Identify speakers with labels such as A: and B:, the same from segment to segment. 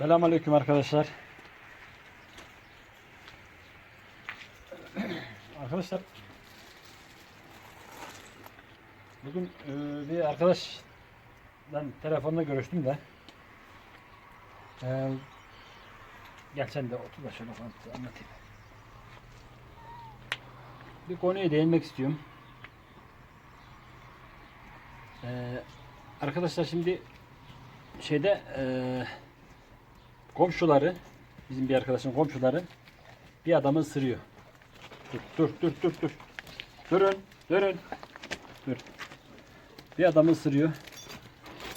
A: Selamünaleyküm arkadaşlar. Arkadaşlar bugün e, bir arkadaşla telefonda görüştüm de e, gel sen de otur da şöyle anlatayım. Bir konuya değinmek istiyorum. E, arkadaşlar şimdi şeyde e, komşuları, bizim bir arkadaşın komşuları bir adamı ısırıyor. Dur, dur, dur, dur, dur. Durun, durun. Dur. Bir adamı ısırıyor.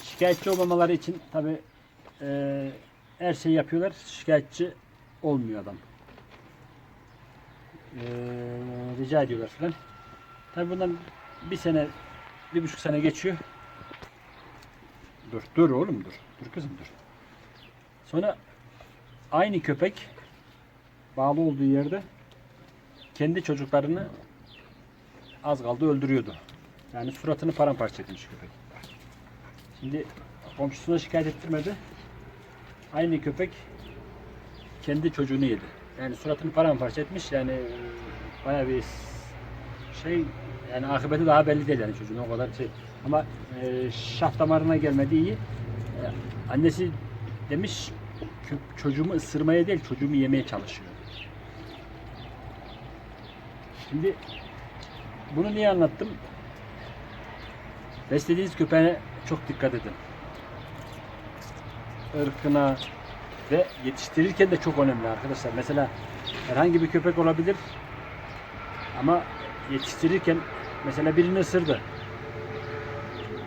A: Şikayetçi olmamaları için tabi her şeyi yapıyorlar. Şikayetçi olmuyor adam. E, rica ediyorlar falan. Tabi bundan bir sene, bir buçuk sene geçiyor. Dur, dur oğlum dur. Dur kızım dur. Sonra aynı köpek bağlı olduğu yerde kendi çocuklarını az kaldı öldürüyordu. Yani suratını paramparça etmiş köpek. Şimdi komşusuna şikayet ettirmedi. Aynı köpek kendi çocuğunu yedi. Yani suratını paramparça etmiş. Yani e, bayağı bir şey yani akıbeti daha belli değil yani çocuğun o kadar şey. Ama e, şah damarına gelmedi iyi. E, annesi demiş "Kö- çocuğumu ısırmaya değil çocuğumu yemeye çalışıyor. Şimdi bunu niye anlattım? Beslediğiniz köpeğe çok dikkat edin. Irkına ve yetiştirirken de çok önemli arkadaşlar. Mesela herhangi bir köpek olabilir ama yetiştirirken mesela birini ısırdı.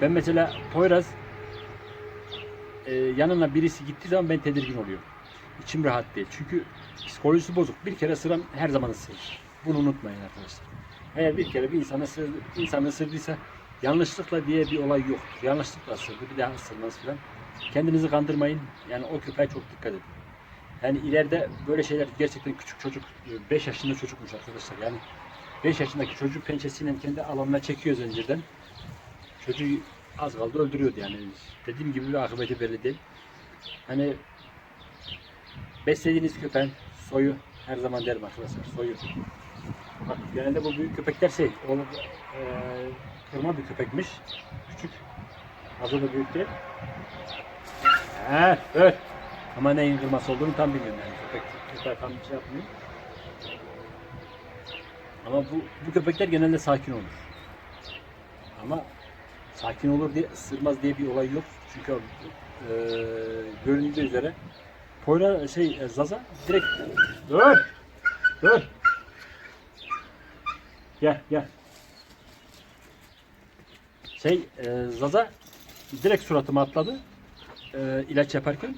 A: Ben mesela Poyraz e, yanına birisi gittiği zaman ben tedirgin oluyorum. İçim rahat değil. Çünkü psikolojisi bozuk. Bir kere ısıran her zaman ısırır. Bunu unutmayın arkadaşlar. Eğer bir kere bir insan ısırdı, insan ısırdıysa yanlışlıkla diye bir olay yoktur. Yanlışlıkla ısırdı. Bir daha ısırmaz falan. Kendinizi kandırmayın. Yani o köpeğe çok dikkat edin. Yani ileride böyle şeyler gerçekten küçük çocuk 5 yaşında çocukmuş arkadaşlar. Yani 5 yaşındaki çocuk pençesiyle kendi alanına çekiyor zincirden. Çocuğu az kaldı öldürüyordu yani. Dediğim gibi bir akıbeti belli değil. Hani beslediğiniz köpeğin soyu her zaman derim arkadaşlar soyu. Bak genelde bu büyük köpekler şey o, e, kırma bir köpekmiş. Küçük. Fazla da büyük değil. He, evet. Ama neyin kırması olduğunu tam bilmiyorum yani. Köpek, köpek tam şey yapmıyor. Ama bu, bu köpekler genelde sakin olur. Ama sakin olur diye ısırmaz diye bir olay yok. Çünkü e, göründüğü üzere Poyra şey e, Zaza direkt dur! Dur! Gel gel. Şey e, Zaza direkt suratıma atladı e, ilaç yaparken.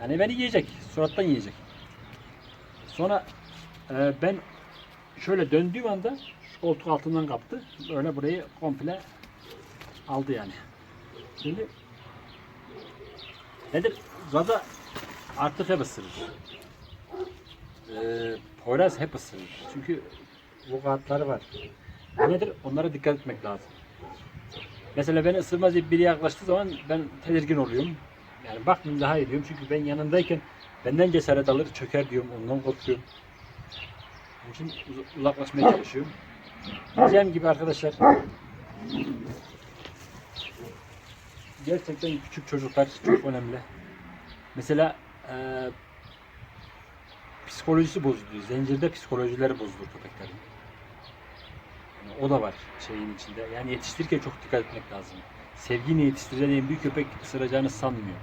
A: Yani beni yiyecek surattan yiyecek. Sonra e, ben şöyle döndüğüm anda koltuk altından kaptı. Böyle burayı komple aldı yani. Şimdi nedir? Zaza artık hep ısırır. Ee, Poyraz hep ısırır. Çünkü vukuatları var. Nedir? Onlara dikkat etmek lazım. Mesela beni ısırmaz diye biri yaklaştığı zaman ben tedirgin oluyorum. Yani bakmayayım daha iyi diyorum. Çünkü ben yanındayken benden cesaret alır, çöker diyorum. Ondan korkuyorum. Onun için uz- uzaklaşmaya çalışıyorum. Diyeceğim gibi arkadaşlar gerçekten küçük çocuklar çok önemli. Mesela eee psikolojisi bozuluyor. Zincirde psikolojileri bozulur köpeklerin. Yani o da var şeyin içinde. Yani yetiştirirken çok dikkat etmek lazım. Sevgiyle yetiştireceğin bir köpek ısıracağını sanmıyor.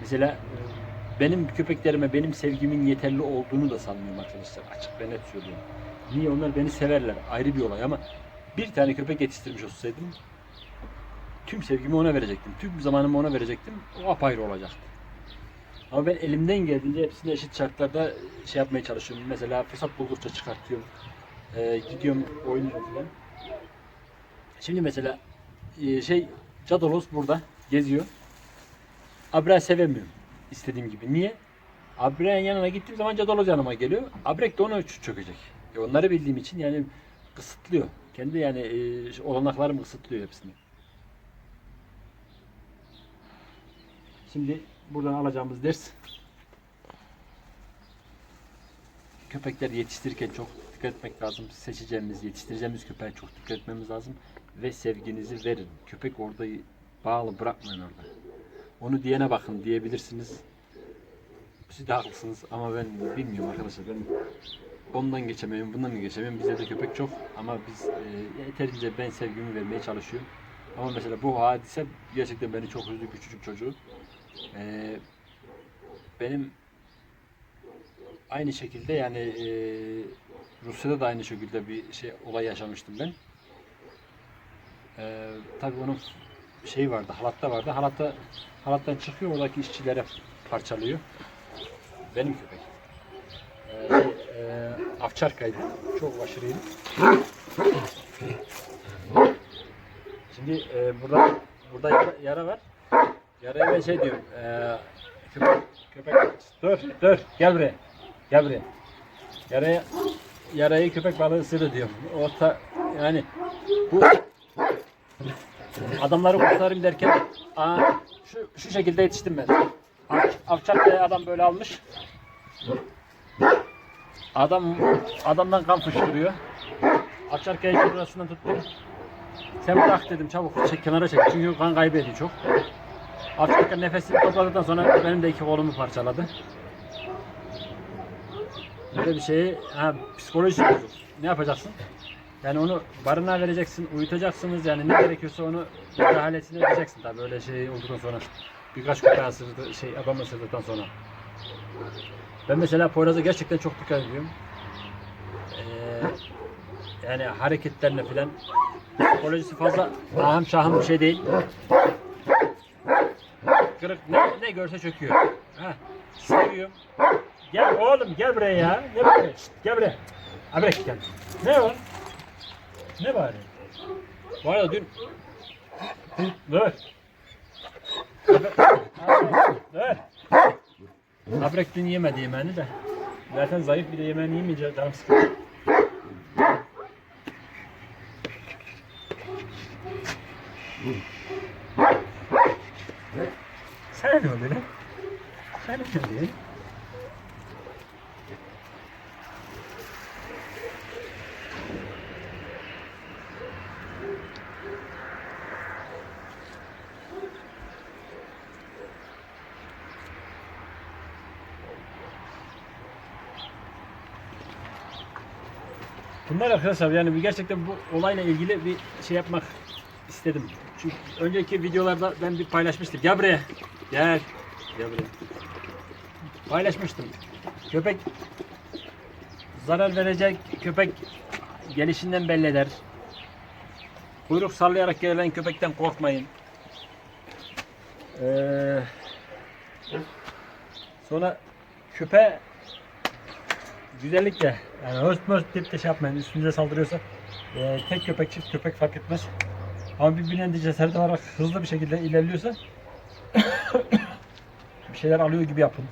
A: Mesela e, benim köpeklerime benim sevgimin yeterli olduğunu da sanmıyorum arkadaşlar. Açık ve net söylüyorum. Niye? Onlar beni severler. Ayrı bir olay ama bir tane köpek yetiştirmiş olsaydım tüm sevgimi ona verecektim. Tüm zamanımı ona verecektim. O apayrı olacaktı. Ama ben elimden geldiğince hepsini eşit şartlarda şey yapmaya çalışıyorum. Mesela fırsat buldukça çıkartıyorum. Ee, gidiyorum oynuyorum falan. Şimdi mesela e, şey Cadolos burada geziyor. Abra sevemiyorum istediğim gibi. Niye? Abre'nin yanına gittiğim zaman Cadolos yanıma geliyor. Abrek de ona çökecek. E onları bildiğim için yani kısıtlıyor. Kendi yani e, olanaklarımı kısıtlıyor hepsini. Şimdi buradan alacağımız ders köpekler yetiştirirken çok dikkat etmek lazım. Seçeceğimiz, yetiştireceğimiz köpeğe çok dikkat etmemiz lazım. Ve sevginizi verin. Köpek orada bağlı bırakmayın orada. Onu diyene bakın diyebilirsiniz. Siz de haklısınız ama ben bilmiyorum arkadaşlar. Ben ondan geçemiyorum, bundan geçemiyorum. Bizde de köpek çok ama biz e, yeterince ben sevgimi vermeye çalışıyorum. Ama mesela bu hadise gerçekten beni çok üzdü küçücük çocuğu. E, benim aynı şekilde yani e, Rusya'da da aynı şekilde bir şey olay yaşamıştım ben. E, tabii onun şey vardı, halatta vardı. Halatta halattan çıkıyor oradaki işçilere parçalıyor. Benim köpek. E, e, Avçarka'ydı. Çok aşırıydı. Şimdi e, burada burada yara, yara var. Yaraya ben şey diyorum. E, köpek, köpek dur dur gel buraya. Gel buraya. Yaraya yarayı köpek balığı ısırır diyorum. Orta yani bu adamları kurtarayım derken aa, şu, şu şekilde yetiştim ben. Av- Avçarka'ya adam böyle almış. Adam adamdan kan fışkırıyor. Avçarka'yı burasından tuttum. Sen bırak dedim çabuk çek kenara çek çünkü kan kaybediyor çok. Avçarka nefesini topladıktan sonra benim de iki kolumu parçaladı. Böyle bir şeyi ha, psikolojisi bozuk. Ne yapacaksın? Yani onu barınağa vereceksin, uyutacaksınız yani ne gerekiyorsa onu müdahalesini edeceksin tabii öyle şey olduktan sonra. Birkaç köpeği ısırdı, şey adam ısırdıktan sonra. Ben mesela Poyraz'a gerçekten çok dikkat ediyorum. Ee, yani hareketlerine filan psikolojisi fazla ahım şahım bir şey değil. Kırık ne, ne görse çöküyor. Ha, seviyorum. Gel oğlum gel buraya ya. Gel buraya. Şşt, gel buraya. Ha bırak gel. Ne var? Ne var? Bu arada dün Dur. Dur. Abrek dün yemedi yemeğini de. Zaten zayıf bir de yemeğini yemeyince canım sıkıldı. Sana ne oluyor lan? Sana ne oluyor? Bunlar arkadaşlar yani gerçekten bu olayla ilgili bir şey yapmak istedim. Çünkü önceki videolarda ben bir paylaşmıştım. Gel buraya. Gel. Gel buraya. Paylaşmıştım. Köpek zarar verecek. Köpek gelişinden belli eder. Kuyruk sallayarak gelen köpekten korkmayın. Ee, sonra köpeğe güzellikle yani host most tip de şey yapmayın üstünüze saldırıyorsa e, tek köpek çift köpek fark etmez. Ama bir binen de cesaret olarak hızlı bir şekilde ilerliyorsa bir şeyler alıyor gibi yapın.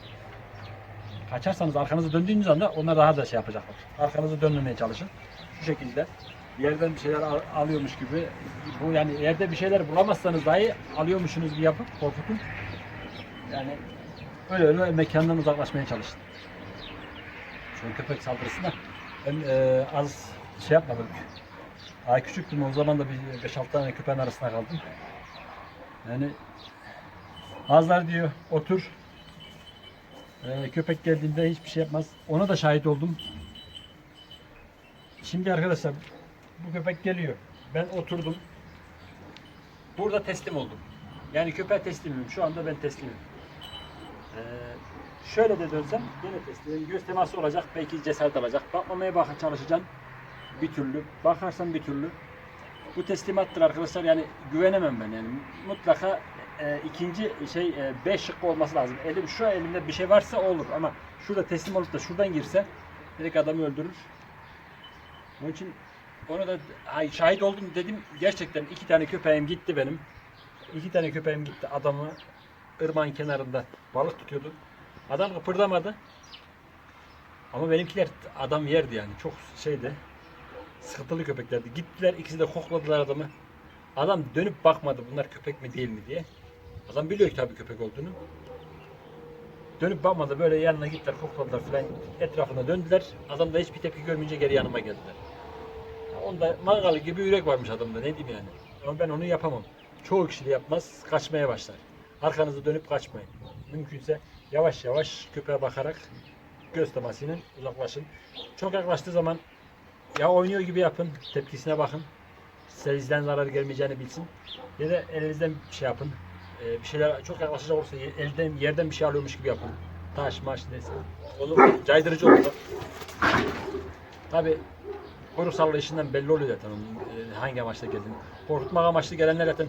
A: Kaçarsanız arkanızı döndüğünüz anda onlar daha da şey yapacaklar. Arkanızı dönmemeye çalışın. Şu şekilde yerden bir şeyler al- alıyormuş gibi bu yani yerde bir şeyler bulamazsanız dahi alıyormuşsunuz gibi yapıp korkutun. Yani öyle öyle mekandan uzaklaşmaya çalışın. Şu köpek saldırısında ben e, az şey yapmadım. Daha küçüktüm o zaman da bir 5-6 tane köpeğin arasında kaldım. Yani bazıları diyor otur. E, köpek geldiğinde hiçbir şey yapmaz. Ona da şahit oldum. Şimdi arkadaşlar bu köpek geliyor. Ben oturdum. Burada teslim oldum. Yani köpeğe teslimim. Şu anda ben teslimim. Ee, şöyle de dönsem yine teslimim. Göz teması olacak. Belki cesaret alacak. Bakmamaya bakın çalışacağım. Bir türlü. Bakarsam bir türlü. Bu teslimattır arkadaşlar. Yani güvenemem ben yani. Mutlaka e, ikinci şey 5 şıkkı olması lazım. Elim şu elimde bir şey varsa olur ama şurada teslim olup da şuradan girse direkt adamı öldürür. Onun için onu da ay, şahit oldum dedim. Gerçekten iki tane köpeğim gitti benim. İki tane köpeğim gitti. Adamı ırmağın kenarında balık tutuyordu. Adam kıpırdamadı. Ama benimkiler adam yerdi yani. Çok şeydi. Sıkıntılı köpeklerdi. Gittiler ikisi de kokladılar adamı. Adam dönüp bakmadı bunlar köpek mi değil mi diye. Adam biliyor ki tabii köpek olduğunu. Dönüp bakmadı böyle yanına gittiler kokladılar filan etrafına döndüler. Adam da hiçbir tepki görmeyince geri yanıma geldiler. Onda mangalı gibi yürek varmış adamda ne diyeyim yani. Ama ben onu yapamam. Çoğu kişi de yapmaz kaçmaya başlar. Arkanızı dönüp kaçmayın. Mümkünse yavaş yavaş köpeğe bakarak göz temasıyla uzaklaşın. Çok yaklaştığı zaman ya oynuyor gibi yapın, tepkisine bakın. Sizden zarar gelmeyeceğini bilsin. Ya da elinizden bir şey yapın. Ee, bir şeyler çok yaklaşacak olursa elden yerden bir şey alıyormuş gibi yapın. Taş, maş neyse. Onu caydırıcı olur. Tabi kuyruk sallayışından belli oluyor zaten onun, e, hangi amaçla geldiğini. Korkutmak amaçlı gelenler zaten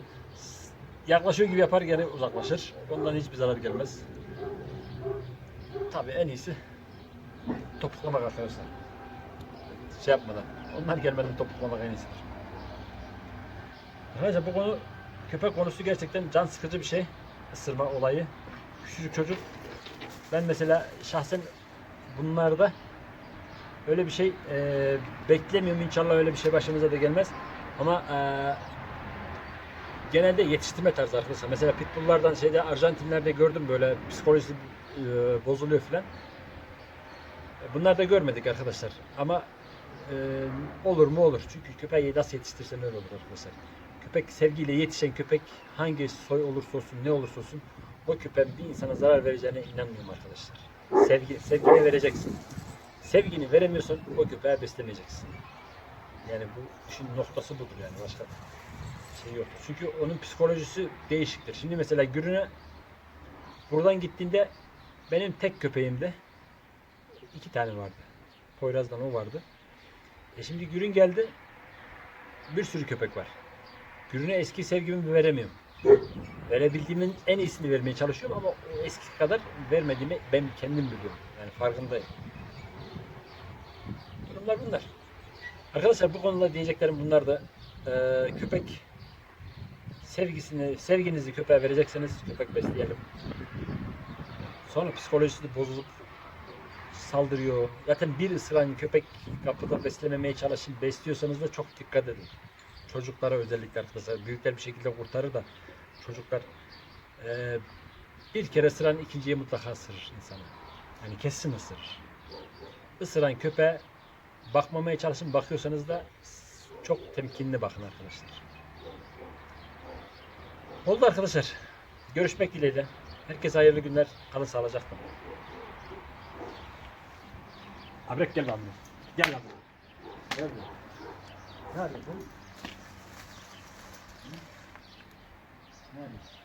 A: yaklaşıyor gibi yapar gene uzaklaşır. Ondan hiçbir zarar gelmez. Tabi en iyisi topuklamak arkadaşlar. Şey yapmadan. Onlar gelmeden topuklamak en iyisidir. Arkadaşlar bu konu köpek konusu gerçekten can sıkıcı bir şey. Isırma olayı. Küçücük çocuk. Ben mesela şahsen bunlarda öyle bir şey e, beklemiyorum inşallah öyle bir şey başımıza da gelmez. Ama e, genelde yetiştirme tarzı arkadaşlar. Mesela pitbulllardan şeyde Arjantinlerde gördüm böyle psikolojisi e, bozuluyor filan. E, Bunlar da görmedik arkadaşlar. Ama e, olur mu olur. Çünkü köpeği nasıl yetiştirsen öyle olur arkadaşlar. Köpek sevgiyle yetişen köpek hangi soy olursa olsun ne olursa olsun o köpeğin bir insana zarar vereceğine inanmıyorum arkadaşlar. Sevgi, sevgini vereceksin. Sevgini veremiyorsan o köpeği beslemeyeceksin. Yani bu işin noktası budur yani başka şey yok. Çünkü onun psikolojisi değişiktir. Şimdi mesela Gürün'e buradan gittiğinde benim tek köpeğimde iki tane vardı. Poyraz'dan o vardı. E şimdi Gürün geldi. Bir sürü köpek var. Gürün'e eski sevgimi veremiyorum. Verebildiğimin en iyisini vermeye çalışıyorum ama o eski kadar vermediğimi ben kendim biliyorum. Yani farkındayım. Durumlar bunlar. Arkadaşlar bu konuda diyeceklerim bunlar da Ee, köpek sevgisini, sevginizi köpeğe verecekseniz köpek besleyelim. Sonra psikolojisi de bozulup saldırıyor. Zaten bir ısıran köpek kapıda beslememeye çalışın. Besliyorsanız da çok dikkat edin. Çocuklara özellikle arkadaşlar. Büyükler bir şekilde kurtarır da çocuklar eee, bir kere ısıran ikinciye mutlaka ısırır insana. Yani kesin ısırır. Isıran köpeğe bakmamaya çalışın. Bakıyorsanız da çok temkinli bakın arkadaşlar. Oldu arkadaşlar. Görüşmek dileğiyle. Herkese hayırlı günler. Kalın sağlıcakla. Abrek gel lan. Gel lan. Gel buraya. Ne yapıyorsun? Hı? Ne yapıyorsun?